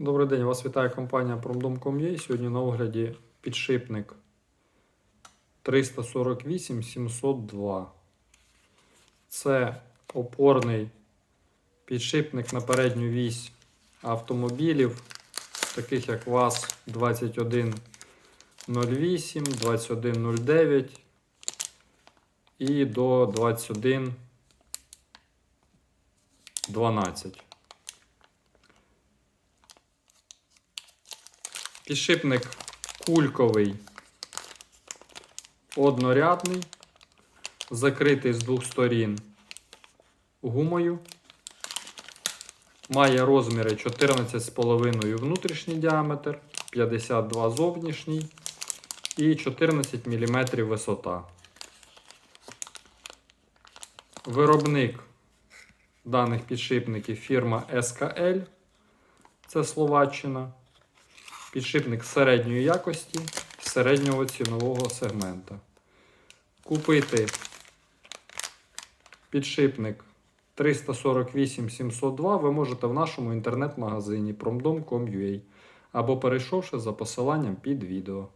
Добрий день, вас вітає компанія Promdom.com.ua. Сьогодні на огляді підшипник 348 702. Це опорний підшипник на передню вісь автомобілів, таких як ВАЗ 2108, 2109 і до 2112. Підшипник кульковий, однорядний, закритий з двох сторін гумою. Має розміри 14,5 внутрішній діаметр, 52 зовнішній і 14 мм висота. Виробник даних підшипників фірма SKL, це Словаччина. Підшипник середньої якості, середнього цінового сегмента. Купити підшипник 348 702 ви можете в нашому інтернет-магазині promdom.com.ua або перейшовши за посиланням під відео.